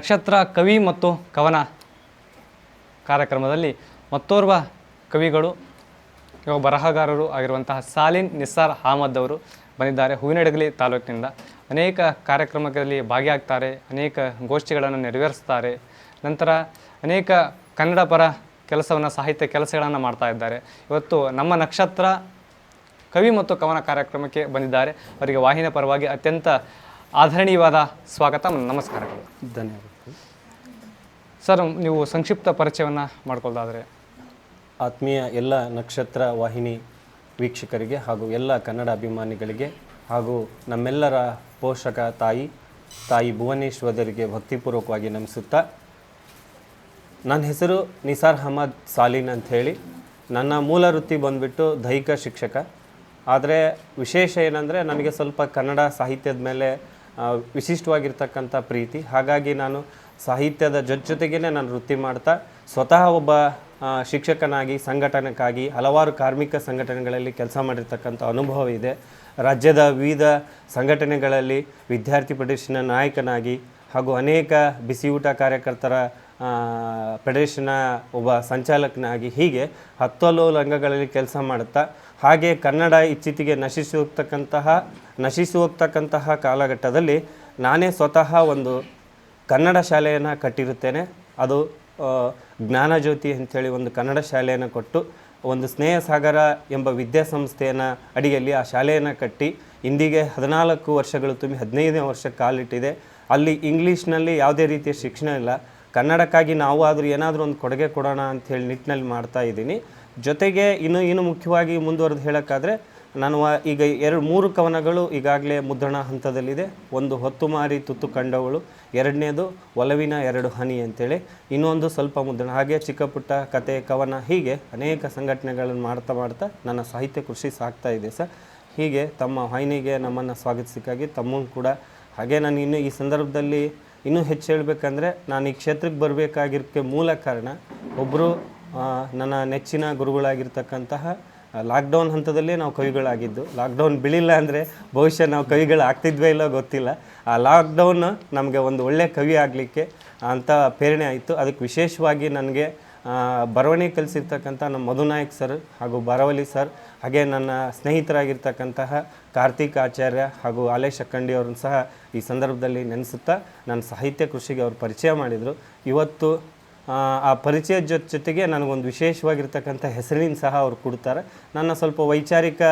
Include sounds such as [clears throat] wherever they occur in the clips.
ನಕ್ಷತ್ರ, ಕವಿ ಮತ್ತು ಕವನ ಕಾರ್ಯಕ್ರಮದಲ್ಲಿ ಮತ್ತೋರ್ವ ಕವಿಗಳು ಬರಹಗಾರರು ಆಗಿರುವಂತಹ ಸಾಲಿನ್ ನಿಸ್ಸಾರ್ ಅಹಮದ್ ಅವರು ಬಂದಿದ್ದಾರೆ. ಹೂವಿನಡಗಲಿ ತಾಲೂಕಿನಿಂದ ಅನೇಕ ಕಾರ್ಯಕ್ರಮಗಳಲ್ಲಿ ಭಾಗಿಯಾಗ್ತಾರೆ, ಅನೇಕ ಗೋಷ್ಠಿಗಳನ್ನು ನೆರವೇರಿಸ್ತಾರೆ. ನಂತರ ಅನೇಕ ಕನ್ನಡ ಪರ ಕೆಲಸವನ್ನು, ಸಾಹಿತ್ಯ ಕೆಲಸಗಳನ್ನು ಮಾಡ್ತಾ ಇದ್ದಾರೆ. ಇವತ್ತು ನಮ್ಮ ನಕ್ಷತ್ರ, ಕವಿ ಮತ್ತು ಕವನ ಕಾರ್ಯಕ್ರಮಕ್ಕೆ ಬಂದಿದ್ದಾರೆ. ಅವರಿಗೆ ವಾಹಿನ ಪರವಾಗಿ ಅತ್ಯಂತ ಆಧರಣೀಯವಾದ ಸ್ವಾಗತ ನಮಸ್ಕಾರಗಳು. ಧನ್ಯವಾದಗಳು. ಸರ್, ನೀವು ಸಂಕ್ಷಿಪ್ತ ಪರಿಚಯವನ್ನು ಮಾಡ್ಕೊಳ್ಳೋದಾದರೆ ಆತ್ಮೀಯ ಎಲ್ಲ ನಕ್ಷತ್ರ ವಾಹಿನಿ ವೀಕ್ಷಕರಿಗೆ ಹಾಗೂ ಎಲ್ಲ ಕನ್ನಡ ಅಭಿಮಾನಿಗಳಿಗೆ ಹಾಗೂ ನಮ್ಮೆಲ್ಲರ ಪೋಷಕ ತಾಯಿ ತಾಯಿ ಭುವನೇಶ್ವರರಿಗೆ ಭಕ್ತಿಪೂರ್ವಕವಾಗಿ ನಮಿಸುತ್ತಾ, ನನ್ನ ಹೆಸರು ನಿಸಾರ್ ಅಹಮದ್ ಸಾಲಿನ್ ಅಂತ ಹೇಳಿ, ನನ್ನ ಮೂಲ ವೃತ್ತಿ ಬಂದುಬಿಟ್ಟು ದೈಹಿಕ ಶಿಕ್ಷಕ. ಆದರೆ ವಿಶೇಷ ಏನಂದರೆ ನನಗೆ ಸ್ವಲ್ಪ ಕನ್ನಡ ಸಾಹಿತ್ಯದ ಮೇಲೆ ವಿಶಿಷ್ಟವಾಗಿರ್ತಕ್ಕಂಥ ಪ್ರೀತಿ. ಹಾಗಾಗಿ ನಾನು ಸಾಹಿತ್ಯದ ಜೊತೆ ಜೊತೆಗೇ ನಾನು ವೃತ್ತಿ ಮಾಡ್ತಾ, ಸ್ವತಃ ಒಬ್ಬ ಶಿಕ್ಷಕನಾಗಿ ಸಂಘಟನೆಗಾಗಿ ಹಲವಾರು ಕಾರ್ಮಿಕ ಸಂಘಟನೆಗಳಲ್ಲಿ ಕೆಲಸ ಮಾಡಿರ್ತಕ್ಕಂಥ ಅನುಭವ ಇದೆ ರಾಜ್ಯದ ವಿವಿಧ ಸಂಘಟನೆಗಳಲ್ಲಿ ವಿದ್ಯಾರ್ಥಿ ಫೆಡರೇಷನ್ನ ನಾಯಕನಾಗಿ ಹಾಗೂ ಅನೇಕ ಬಿಸಿಯೂಟ ಕಾರ್ಯಕರ್ತರ ಫೆಡರೇಷನ್ನ ಒಬ್ಬ ಸಂಚಾಲಕನಾಗಿ ಹೀಗೆ ಹತ್ತು ಹಲವು ರಂಗಗಳಲ್ಲಿ ಕೆಲಸ ಮಾಡುತ್ತಾ ಹಾಗೆ ಕನ್ನಡ ಇಚ್ಛಿತಿಗೆ ನಶಿಸಿ ಹೋಗ್ತಕ್ಕಂತಹ ನಶಿಸಿ ಹೋಗ್ತಕ್ಕಂತಹ ಕಾಲಘಟ್ಟದಲ್ಲಿ ನಾನೇ ಸ್ವತಃ ಒಂದು ಕನ್ನಡ ಶಾಲೆಯನ್ನು ಕಟ್ಟಿರುತ್ತೇನೆ. ಅದು ಜ್ಞಾನ ಜ್ಞಾನಜ್ಯೋತಿ ಅಂಥೇಳಿ ಒಂದು ಕನ್ನಡ ಶಾಲೆಯನ್ನು ಕೊಟ್ಟು, ಒಂದು ಸ್ನೇಹ ಸಾಗರ ಎಂಬ ವಿದ್ಯಾಸಂಸ್ಥೆಯನ್ನು ಅಡಿಯಲ್ಲಿ ಆ ಶಾಲೆಯನ್ನು ಕಟ್ಟಿ, ಇಂದಿಗೆ ಹದಿನಾಲ್ಕು ವರ್ಷಗಳು ತುಂಬಿ ಹದಿನೈದನೇ ವರ್ಷ ಕಾಲಿಟ್ಟಿದೆ. ಅಲ್ಲಿ ಇಂಗ್ಲೀಷ್ನಲ್ಲಿ ಯಾವುದೇ ರೀತಿಯ ಶಿಕ್ಷಣ ಇಲ್ಲ. ಕನ್ನಡಕ್ಕಾಗಿ ನಾವು ಆದರೂ ಏನಾದರೂ ಒಂದು ಕೊಡುಗೆ ಕೊಡೋಣ ಅಂಥೇಳಿ ನಿಟ್ಟಿನಲ್ಲಿ ಮಾಡ್ತಾ ಇದ್ದೀನಿ. ಜೊತೆಗೆ ಇನ್ನು ಇನ್ನು ಮುಖ್ಯವಾಗಿ ಮುಂದುವರೆದು ಹೇಳೋಕ್ಕಾದ್ರೆ ನಾನು ಈಗ ಎರಡು ಮೂರು ಕವನಗಳು ಈಗಾಗಲೇ ಮುದ್ರಣ ಹಂತದಲ್ಲಿದೆ. ಒಂದು ಹೊತ್ತು ಮಾರಿ ತುತ್ತು ಕಂಡವಳು, ಎರಡನೇದು ಒಲವಿನ ಎರಡು ಹನಿ ಅಂತೇಳಿ, ಇನ್ನೊಂದು ಸ್ವಲ್ಪ ಮುದ್ರಣ. ಹಾಗೆ ಚಿಕ್ಕ ಪುಟ್ಟ ಕತೆ, ಕವನ, ಹೀಗೆ ಅನೇಕ ಸಂಘಟನೆಗಳನ್ನು ಮಾಡ್ತಾ ಮಾಡ್ತಾ ನನ್ನ ಸಾಹಿತ್ಯ ಕೃಷಿ ಸಾಗ್ತಾ ಇದೆ ಸರ್. ಹೀಗೆ ತಮ್ಮ ವಾಹಿನಿಗೆ ನಮ್ಮನ್ನು ಸ್ವಾಗತಿಸಿಕ್ಕಾಗಿ ತಮ್ಮನ್ನು ಕೂಡ. ಹಾಗೆ ನಾನು ಇನ್ನು ಈ ಸಂದರ್ಭದಲ್ಲಿ ಇನ್ನೂ ಹೆಚ್ಚು ಹೇಳಬೇಕಂದ್ರೆ, ನಾನು ಈ ಕ್ಷೇತ್ರಕ್ಕೆ ಬರಬೇಕಾಗಿರೋಕ್ಕೆ ಮೂಲ ಕಾರಣ ಒಬ್ಬರು ನನ್ನ ನೆಚ್ಚಿನ ಗುರುಗಳಾಗಿರ್ತಕ್ಕಂತಹ ಲಾಕ್ಡೌನ್ ಹಂತದಲ್ಲೇ ನಾವು ಕವಿಗಳಾಗಿದ್ದು. ಲಾಕ್ಡೌನ್ ಬೀಳಿಲ್ಲ ಅಂದರೆ ಬಹುಶಃ ನಾವು ಕವಿಗಳು ಆಗ್ತಿದ್ವೋ ಇಲ್ಲೋ ಗೊತ್ತಿಲ್ಲ. ಆ ಲಾಕ್ಡೌನ್ ನಮಗೆ ಒಂದು ಒಳ್ಳೆಯ ಕವಿ ಆಗಲಿಕ್ಕೆ ಅಂತ ಪ್ರೇರಣೆ ಆಯಿತು. ಅದಕ್ಕೆ ವಿಶೇಷವಾಗಿ ನನಗೆ ಬರವಣಿಗೆ ಕಲಿಸಿರ್ತಕ್ಕಂಥ ನಮ್ಮ ಮಧುನಾಯಕ್ ಸರ್ ಹಾಗೂ ಬರವಲಿ ಸರ್, ಹಾಗೆ ನನ್ನ ಸ್ನೇಹಿತರಾಗಿರ್ತಕ್ಕಂತಹ ಕಾರ್ತಿಕ್ ಆಚಾರ್ಯ ಹಾಗೂ ಆಲೇಶ್ ಅಕ್ಕಂಡಿ ಅವ್ರನ್ನ ಸಹ ಈ ಸಂದರ್ಭದಲ್ಲಿ ನೆನೆಸುತ್ತಾ ನನ್ನ ಸಾಹಿತ್ಯ ಕೃಷಿಗೆ ಅವರು ಪರಿಚಯ ಮಾಡಿದರು. ಇವತ್ತು ಆ, ಪರಿಚಯ ಪರಿಚಯದ ಜೊತೆ ಜೊತೆಗೆ ನನಗೊಂದು ವಿಶೇಷವಾಗಿರ್ತಕ್ಕಂಥ ಹೆಸರಿನ ಸಹ ಅವರು ಕೊಡ್ತಾರೆ. ನನ್ನ ಸ್ವಲ್ಪ ವೈಚಾರಿಕ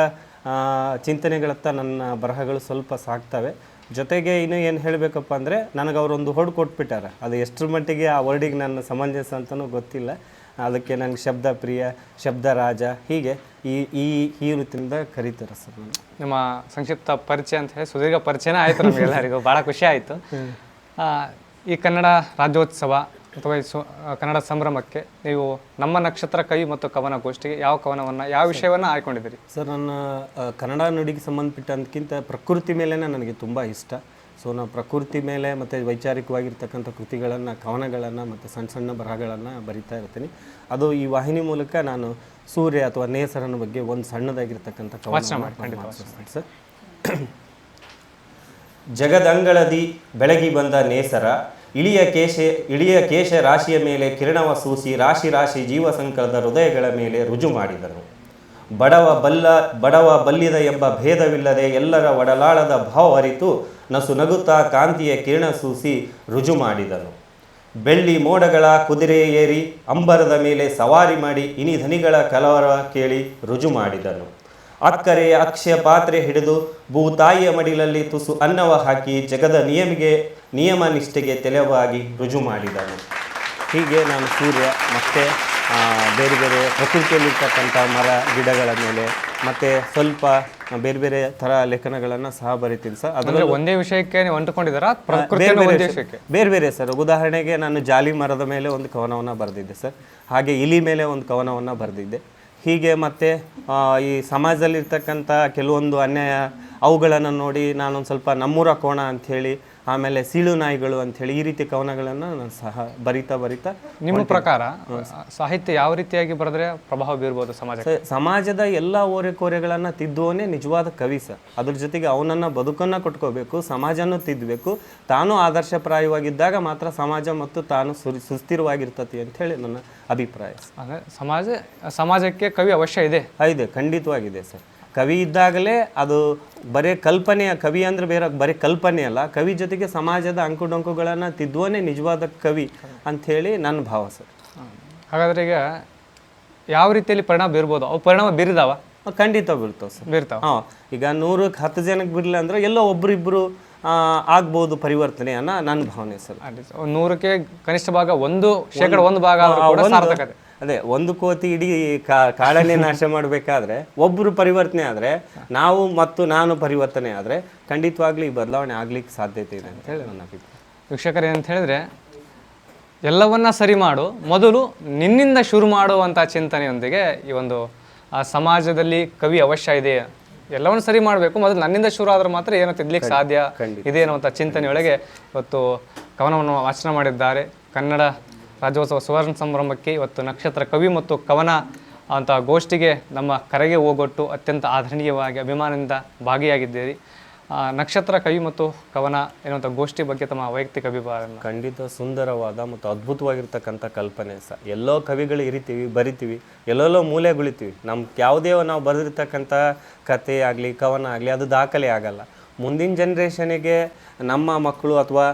ಚಿಂತನೆಗಳತ್ತ ನನ್ನ ಬರಹಗಳು ಸ್ವಲ್ಪ ಸಾಕ್ತವೆ ಜೊತೆಗೆ ಇನ್ನು ಏನು ಹೇಳಬೇಕಪ್ಪ ಅಂದರೆ ನನಗೆ ಅವರೊಂದು ಹೊಡ್ ಕೊಟ್ಬಿಟ್ಟಾರೆ. ಅದು ಎಷ್ಟರ ಮಟ್ಟಿಗೆ ಆ ವರ್ಡಿಗೆ ನನ್ನ ಸಮಂಜಸ ಅಂತಲೂ ಗೊತ್ತಿಲ್ಲ. ಅದಕ್ಕೆ ನನಗೆ ಶಬ್ದ ಪ್ರಿಯ ಶಬ್ದ ರಾಜ ಹೀಗೆ ಈ ಈ ಈ ರೀತಿಯಿಂದ ಕರೀತಾರೆ ಸರ್ ನಾನು ನಿಮ್ಮ ಸಂಕ್ಷಿಪ್ತ ಪರಿಚಯ ಅಂತ ಹೇಳಿ ಸುದೀರ್ಘ ಪರಿಚಯನೇ ಆಯಿತು ನಮಗೆಲ್ಲರಿಗೂ. ಭಾಳ ಖುಷಿ ಆಯಿತು. ಈ ಕನ್ನಡ ರಾಜ್ಯೋತ್ಸವ ಅಥವಾ ಈ ಸು ಕನ್ನಡ ಸಂಭ್ರಮಕ್ಕೆ ನೀವು ನಮ್ಮ ನಕ್ಷತ್ರ ಕವಿ ಮತ್ತು ಕವನ ಗೋಷ್ಠಿಗೆ ಯಾವ ಕವನವನ್ನು ಯಾವ ವಿಷಯವನ್ನು ಆಯ್ಕೊಂಡಿದ್ದೀರಿ ಸರ್ ನನ್ನ ಆ, ಕನ್ನಡ ನುಡಿಗೆ ಸಂಬಂಧಪಟ್ಟಂತಕ್ಕಿಂತ ಪ್ರಕೃತಿ ಮೇಲೇ ನನಗೆ ತುಂಬ ಇಷ್ಟ. ಸೊ ನಾನು ಪ್ರಕೃತಿ ಮೇಲೆ ಮತ್ತು ವೈಚಾರಿಕವಾಗಿರ್ತಕ್ಕಂಥ ಕೃತಿಗಳನ್ನು ಕವನಗಳನ್ನು ಮತ್ತು ಸಣ್ಣ ಸಣ್ಣ ಬರಹಗಳನ್ನು ಬರಿತಾ ಇರ್ತೀನಿ. ಅದು ಈ ವಾಹಿನಿ ಮೂಲಕ ನಾನು ಸೂರ್ಯ ಅಥವಾ ನೇಸರನ ಬಗ್ಗೆ ಒಂದು ಸಣ್ಣದಾಗಿರ್ತಕ್ಕಂಥ ಕವನ ಸರ್. [clears throat] ಜಗದಂಗಳದಿ ಬೆಳಗಿ ಬಂದ ನೇಸರ ಇಳಿಯ ಕೇಶ ಇಳಿಯ ಕೇಶ ರಾಶಿಯ ಮೇಲೆ ಕಿರಣವ ಸೂಸಿ ರಾಶಿ ರಾಶಿ ಜೀವ ಸಂಕಲದ ಹೃದಯಗಳ ಮೇಲೆ ರುಜು ಮಾಡಿದನು ಬಡವ ಬಲ್ಲ, ಬಡವ ಬಲ್ಲಿದ ಎಂಬ ಭೇದವಿಲ್ಲದೆ ಎಲ್ಲರ ಒಡಲಾಳದ ಭಾವ ಅರಿತು ನಸು ನಗುತ್ತಾ ಕಾಂತಿಯ ಕಿರಣ ಸೂಸಿ ರುಜು ಮಾಡಿದನು ಬೆಳ್ಳಿ ಮೋಡಗಳ ಕುದುರೆ ಏರಿ ಅಂಬರದ ಮೇಲೆ ಸವಾರಿ ಮಾಡಿ ಇನಿ ಧನಿಗಳ ಕಲವರ ಕೇಳಿ ರುಜು ಮಾಡಿದನು. ಅಕ್ಕರೆ ಅಕ್ಷಯ ಪಾತ್ರೆ ಹಿಡಿದು ಭೂತಾಯಿಯ ಮಡಿಲಲ್ಲಿ ತುಸು ಅನ್ನವ ಹಾಕಿ ಜಗದ ನಿಯಮಿಗೆ ನಿಯಮ ನಿಷ್ಠೆಗೆ ತೆಲವಾಗಿ ರುಜು ಮಾಡಿದನು. ಹೀಗೆ ನಾನು ಸೂರ್ಯ ಮತ್ತು ಆ, ಬೇರೆ ಬೇರೆ ಪ್ರಕೃತಿಯಲ್ಲಿರ್ತಕ್ಕಂಥ ಮರ ಗಿಡಗಳ ಮೇಲೆ ಮತ್ತು ಸ್ವಲ್ಪ ಬೇರೆ ಬೇರೆ ಥರ ಲೇಖನಗಳನ್ನು ಸಹ ಬರಿತೀನಿ ಸರ್. ಅದರಲ್ಲಿ ಒಂದೇ ವಿಷಯಕ್ಕೆ ನೀವು ಅಂಟುಕೊಂಡಿದ್ದೀರಾ? ಬೇರೆ ಬೇರೆ ಒಂದೇ ವಿಷಯಕ್ಕೆ? ಬೇರೆ ಬೇರೆ ಸರ್. ಉದಾಹರಣೆಗೆ ನಾನು ಜಾಲಿ ಮರದ ಮೇಲೆ ಒಂದು ಕವನವನ್ನು ಬರೆದಿದ್ದೆ ಸರ್. ಹಾಗೆ ಇಲಿ ಮೇಲೆ ಒಂದು ಕವನವನ್ನು ಬರೆದಿದ್ದೆ. ಹೀಗೆ ಮತ್ತು ಈ ಸಮಾಜದಲ್ಲಿರ್ತಕ್ಕಂಥ ಕೆಲವೊಂದು ಅನ್ಯಾಯ ಅವುಗಳನ್ನು ನೋಡಿ ನಾನೊಂದು ಸ್ವಲ್ಪ ನಮ್ಮೂರ ಕೋಣ ಅಂಥೇಳಿ ಆಮೇಲೆ ಸೀಳು ನಾಯಿಗಳು ಅಂಥೇಳಿ ಈ ರೀತಿ ಕವನಗಳನ್ನು ನಾನು ಸಹ ಬರಿತಾ ಬರಿತಾ ನಿಮ್ಮ ಪ್ರಕಾರ ಸಾಹಿತ್ಯ ಯಾವ ರೀತಿಯಾಗಿ ಬರೆದ್ರೆ ಪ್ರಭಾವ ಬೀರ್ಬೋದು ಸಮಾಜ ಸಮಾಜದ ಎಲ್ಲ ಓರೆಕೋರೆಗಳನ್ನು ತಿದ್ದುವನೇ ನಿಜವಾದ ಕವಿ ಸರ್. ಅದ್ರ ಜೊತೆಗೆ ಅವನನ್ನ ಬದುಕನ್ನ ಕೊಟ್ಕೋಬೇಕು ಸಮಾಜನೂ ತಿದ್ದಬೇಕು ತಾನು ಆದರ್ಶಪ್ರಾಯವಾಗಿದ್ದಾಗ ಮಾತ್ರ ಸಮಾಜ ಮತ್ತು ತಾನು ಸುರಿ ಸುಸ್ಥಿರವಾಗಿರ್ತತಿ ಅಂತ ಹೇಳಿ ನನ್ನ ಅಭಿಪ್ರಾಯ ಸಮಾಜ ಸಮಾಜಕ್ಕೆ ಕವಿ ಅವಶ್ಯ ಇದೆ? ಇದೆ ಖಂಡಿತವಾಗಿದೆ ಸರ್. ಕವಿ ಇದ್ದಾಗಲೇ ಅದು ಬರೇ ಕಲ್ಪನೆಯ ಕವಿ ಅಂದರೆ ಬೇರೆ ಬರೀ ಕಲ್ಪನೆ ಅಲ್ಲ ಕವಿ ಜೊತೆಗೆ ಸಮಾಜದ ಅಂಕುಡೊಂಕುಗಳನ್ನು ತಿದ್ದುವನೇ ನಿಜವಾದ ಕವಿ ಅಂಥೇಳಿ ನನ್ನ ಭಾವ ಸರ್. ಹಾಗಾದ್ರೆ ಈಗ ಯಾವ ರೀತಿಯಲ್ಲಿ ಪರಿಣಾಮ ಬೀರ್ಬೋದು? ಅವು ಪರಿಣಾಮ ಬೀರಿದಾವ? ಖಂಡಿತ ಬೀಳ್ತಾವೆ ಸರ್. ಬೀರ್ತಾವ? ಹಾಂ ಈಗ ನೂರಕ್ಕೆ ಹತ್ತು ಜನಕ್ಕೆ ಬಿರಲಿಲ್ಲ ಅಂದರೆ ಎಲ್ಲೋ ಒಬ್ಬರಿಬ್ಬರು ಆಗ್ಬೋದು ಪರಿವರ್ತನೆ ಅನ್ನೋ ನನ್ನ ಭಾವನೆ ಸರ್. ನೂರಕ್ಕೆ ಕನಿಷ್ಠ ಭಾಗ ಒಂದು ಶೇಕಡ ಒಂದು ಭಾಗ ಅದೇ ಒಂದು ಕೋತಿ ಇಡೀ ಕಾ- ಕಾಡನ್ನೇ ನಾಶ ಮಾಡಬೇಕಾದ್ರೆ ಒಬ್ಬರು ಪರಿವರ್ತನೆ ಆದರೆ ನಾವು ಮತ್ತು ನಾನು ಪರಿವರ್ತನೆ ಆದರೆ ಖಂಡಿತವಾಗ್ಲೂ ಈ ಬದಲಾವಣೆ ಆಗ್ಲಿಕ್ಕೆ ಸಾಧ್ಯತೆ ಇದೆ ಅಂತ ಹೇಳಿ ನನ್ನ ಅಭಿಪ್ರಾಯ. ವೀಕ್ಷಕರೇ ಅಂತ ಹೇಳಿದ್ರೆ ಎಲ್ಲವನ್ನ ಸರಿ ಮಾಡು ಮೊದಲು ನಿನ್ನಿಂದ ಶುರು ಮಾಡುವಂಥ ಚಿಂತನೆಯೊಂದಿಗೆ ಈ ಒಂದು ಆ ಸಮಾಜದಲ್ಲಿ ಕವಿ ಅವಶ್ಯ ಇದೆ. ಎಲ್ಲವನ್ನು ಸರಿ ಮಾಡಬೇಕು ಮೊದಲು ನನ್ನಿಂದ ಶುರು ಆದ್ರೆ ಮಾತ್ರ ಏನೋ ತಿದ್ಲಿಕ್ಕೆ ಸಾಧ್ಯ ಇದೆ ಅನ್ನುವಂಥ ಚಿಂತನೆಯೊಳಗೆ ಇವತ್ತು ಕವನವನ್ನು ವಾಚನ ಮಾಡಿದ್ದಾರೆ. ಕನ್ನಡ ರಾಜ್ಯೋತ್ಸವ ಸುವರ್ಣ ಸಂಭ್ರಮಕ್ಕೆ ಇವತ್ತು ನಕ್ಷತ್ರ ಕವಿ ಮತ್ತು ಕವನ ಅಂತ ಗೋಷ್ಠಿಗೆ ನಮ್ಮ ಕರೆಗೆ ಹೋಗೊಟ್ಟು ಅತ್ಯಂತ ಆಧರಣೀಯವಾಗಿ ಅಭಿಮಾನದಿಂದ ಭಾಗಿಯಾಗಿದ್ದೀರಿ. ನಕ್ಷತ್ರ ಕವಿ ಮತ್ತು ಕವನ ಎನ್ನುವಂಥ ಗೋಷ್ಠಿ ಬಗ್ಗೆ ತಮ್ಮ ವೈಯಕ್ತಿಕ ಅಭಿಪ್ರಾಯ ಖಂಡಿತ ಸುಂದರವಾದ ಮತ್ತು ಅದ್ಭುತವಾಗಿರ್ತಕ್ಕಂಥ ಕಲ್ಪನೆ ಸಹ ಎಲ್ಲೋ ಕವಿಗಳು ಇರಿತೀವಿ, ಬರಿತೀವಿ, ಎಲ್ಲೆಲ್ಲೋ ಮೂಲೆಗುಳಿತೀವಿ. ನಮ್ಗೆ ಯಾವುದೇ ನಾವು ಬರೆದಿರ್ತಕ್ಕಂಥ ಕಥೆ ಆಗಲಿ, ಕವನ ಆಗಲಿ, ಅದು ದಾಖಲೆ ಆಗಲ್ಲ. ಮುಂದಿನ ಜನ್ರೇಷನಿಗೆ ನಮ್ಮ ಮಕ್ಕಳು ಅಥವಾ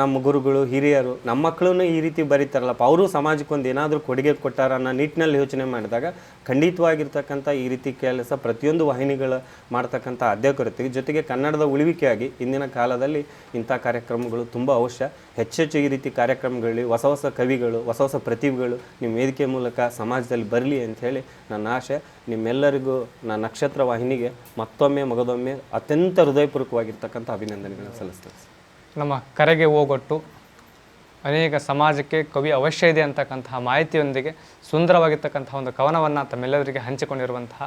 ನಮ್ಮ ಗುರುಗಳು, ಹಿರಿಯರು, ನಮ್ಮ ಮಕ್ಕಳನ್ನು ಈ ರೀತಿ ಬರೀತಾರಲ್ಲಪ್ಪ ಅವರು ಸಮಾಜಕ್ಕೆ ಒಂದು ಏನಾದರೂ ಕೊಡುಗೆ ಕೊಟ್ಟಾರ ಅನ್ನೋ ನಿಟ್ಟಿನಲ್ಲಿ ಯೋಚನೆ ಮಾಡಿದಾಗ ಖಂಡಿತವಾಗಿರ್ತಕ್ಕಂಥ ಈ ರೀತಿ ಕೆಲಸ ಪ್ರತಿಯೊಂದು ವಾಹಿನಿಗಳು ಮಾಡ್ತಕ್ಕಂಥ ಅಧ್ಯಕ್ಷರಿಗೆ ಜೊತೆಗೆ ಕನ್ನಡದ ಉಳಿವಿಕೆಯಾಗಿ ಇಂದಿನ ಕಾಲದಲ್ಲಿ ಇಂಥ ಕಾರ್ಯಕ್ರಮಗಳು ತುಂಬ ಅವಶ್ಯ. ಹೆಚ್ಚೆಚ್ಚು ಈ ರೀತಿ ಕಾರ್ಯಕ್ರಮಗಳಲ್ಲಿ ಹೊಸ ಹೊಸ ಕವಿಗಳು, ಹೊಸ ಹೊಸ ಪ್ರತಿಭೆಗಳು ನಿಮ್ಮ ವೇದಿಕೆ ಮೂಲಕ ಸಮಾಜದಲ್ಲಿ ಬರಲಿ ಅಂತ ಹೇಳಿ ನನ್ನ ಆಶೆ. ನಿಮ್ಮೆಲ್ಲರಿಗೂ ನನ್ನ ನಕ್ಷತ್ರ ವಾಹಿನಿಗೆ ಮತ್ತೊಮ್ಮೆ, ಮಗದೊಮ್ಮೆ ಅತ್ಯಂತ ಹೃದಯಪೂರ್ವಕವಾಗಿರ್ತಕ್ಕಂಥ ಅಭಿನಂದನೆಗಳನ್ನು ಸಲ್ಲಿಸ್ತೇವೆ ನಮ್ಮ ಕರೆಗೆ ಹೋಗೊಟ್ಟು ಅನೇಕ ಸಮಾಜಕ್ಕೆ ಕವಿ ಅವಶ್ಯ ಇದೆ ಅಂತಕ್ಕಂತಹ ಮಾಹಿತಿಯೊಂದಿಗೆ ಸುಂದರವಾಗಿರ್ತಕ್ಕಂತಹ ಒಂದು ಕವನವನ್ನು ತಮ್ಮೆಲ್ಲರಿಗೆ ಹಂಚಿಕೊಂಡಿರುವಂತಹ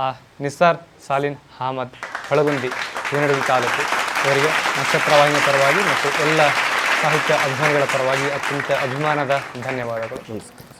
ಆ ನಿಸಾರ್ ಸಾಲಿನ್ ಅಹಮದ್ ಹೊಳಗುಂದಿ ಹೂವಿನಡಗಿ ತಾಲೂಕು. ಇವರಿಗೆ ನಕ್ಷತ್ರ ವಾಹಿನಿಯ ಪರವಾಗಿ ಮತ್ತು ಎಲ್ಲ ಸಾಹಿತ್ಯ ಅಭಿಮಾನಿಗಳ ಪರವಾಗಿ ಅತ್ಯಂತ ಅಭಿಮಾನದ ಧನ್ಯವಾದಗಳು. ನಮಸ್ಕಾರ.